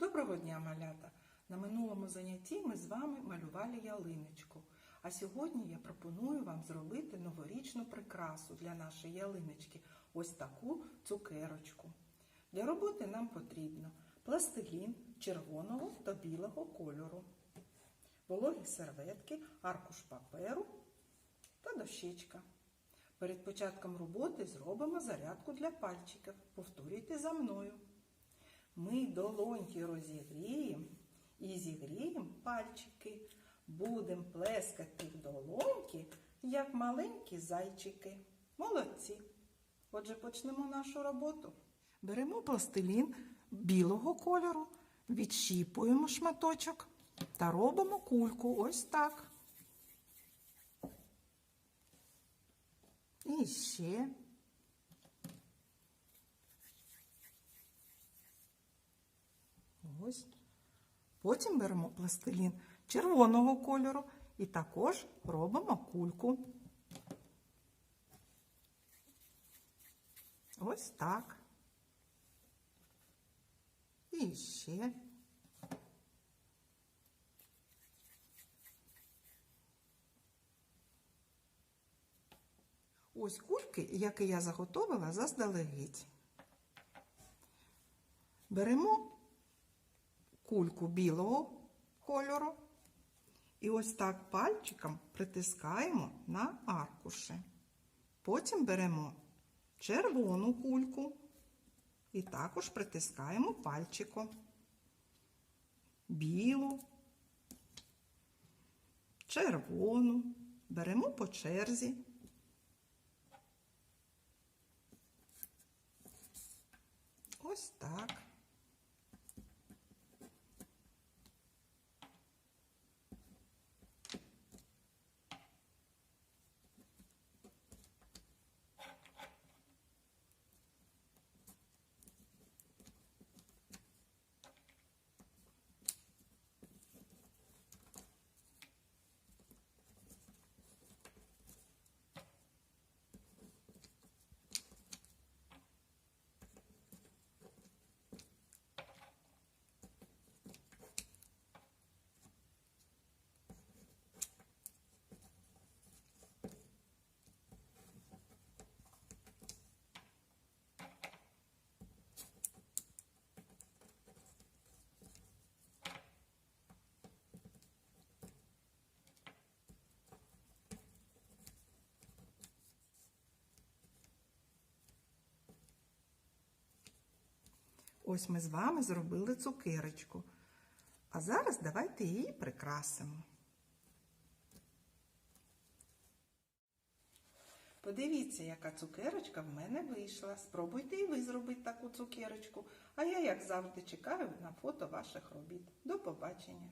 Доброго дня, малята! На минулому занятті ми з вами малювали ялиночку. А сьогодні я пропоную вам зробити новорічну прикрасу для нашої ялиночки. Ось таку цукерочку. Для роботи нам потрібно пластилін червоного та білого кольору, вологі серветки, аркуш паперу та дощечка. Перед початком роботи зробимо зарядку для пальчиків. Повторюйте за мною. Ми долоньки розігріємо і зігріємо пальчики. Будемо плескати в долоньки, як маленькі зайчики. Молодці. Отже, почнемо нашу роботу. Беремо пластилін білого кольору, відщіпуємо шматочок та робимо кульку ось так. І ще. Ось. Потім беремо пластилін червоного кольору і також робимо кульку. Ось так. І ще. Ось кульки, які я заготовила заздалегідь. Беремо кульку білого кольору і ось так пальчиком притискаємо на аркуші. Потім беремо червону кульку і також притискаємо пальчиком. Білу, червону, беремо по черзі. Ось так. Ось ми з вами зробили цукерочку. А зараз давайте її прикрасимо. Подивіться, яка цукерочка в мене вийшла. Спробуйте і ви зробити таку цукерочку. А я, як завжди, чекаю на фото ваших робіт. До побачення!